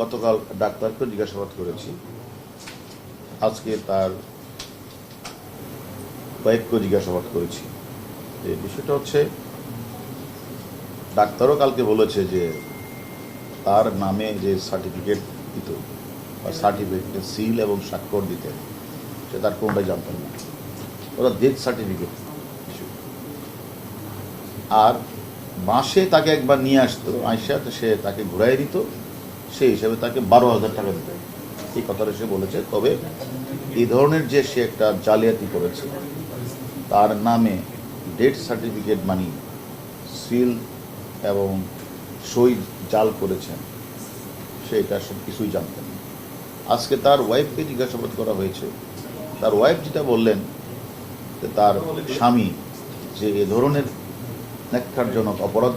গতকাল ডাক্তারকে জিজ্ঞাসাবাদ করেছি। আজকে তার ওয়াইফকেও জিজ্ঞাসাবাদ করেছি। এই বিষয়টা হচ্ছে, ডাক্তারও কালকে বলেছে যে তার নামে যে সার্টিফিকেট দিত বা সার্টিফিকেট সিল এবং স্বাক্ষর দিতে সে তার কোনটাই জানতেন না। ওরা ডেথ সার্টিফিকেট আর মাসে তাকে একবার নিয়ে আসতো, আইসা সে তাকে ঘুরাই দিত। সেই হিসাবে তাকে বারো হাজার টাকা দিতে এই কথাটা সে বলেছে। তবে এই ধরনের যে সে একটা জালিয়াতি করেছে, তার নামে ডেথ সার্টিফিকেট মানি সিল এবং সই জাল করেছেন, সে এটা সব কিছুই জানতেন। আজকে তার ওয়াইফকে জিজ্ঞাসাবাদ করা হয়েছে। তার ওয়াইফ যেটা বললেন যে তার স্বামী যে এ ধরনের ন্যাক্কারজনক অপরাধ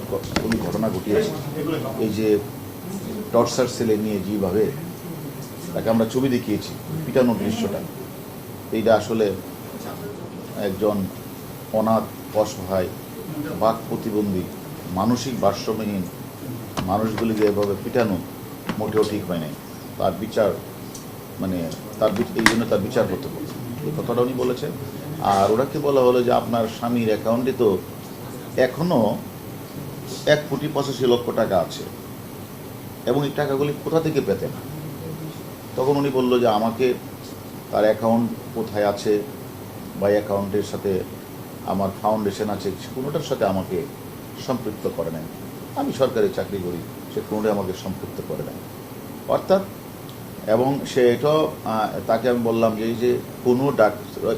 ঘটনা ঘটিয়েছে, এই যে টর্চার সেলে নিয়ে যেভাবে তাকে আমরা ছবি দেখিয়েছি, পিটানোর দৃশ্যটা, এইটা আসলে একজন অনাথ অসহায় বাক প্রতিবন্ধী, মানসিক ভারসাম্যহীন মানুষগুলিকে এভাবে পিটানো মোটেও ঠিক হয় নাই। তার বিচার মানে তার এই জন্য তার বিচার করতে হবে এই কথাটা উনি বলেছেন। আর ওনাকে বলা হলো যে আপনার স্বামীর অ্যাকাউন্টে তো এখনও এক কোটি পঁচাশি লক্ষ টাকা আছে। এবং এই টাকাগুলি কোথা থেকে পেতেন? তখন উনি বলল যে আমাকে তার অ্যাকাউন্ট কোথায় আছে বা অ্যাকাউন্টের সাথে আমার ফাউন্ডেশন আছে, কোনোটার সাথে আমাকে সম্পৃক্ত করে নেন আমি সরকারি চাকরি করি, সে কোনোটাই আমাকে সম্পৃক্ত করে নেন অর্থাৎ, এবং সে এটাও তাকে আমি বললাম যে এই যে কোনো ডাক্তার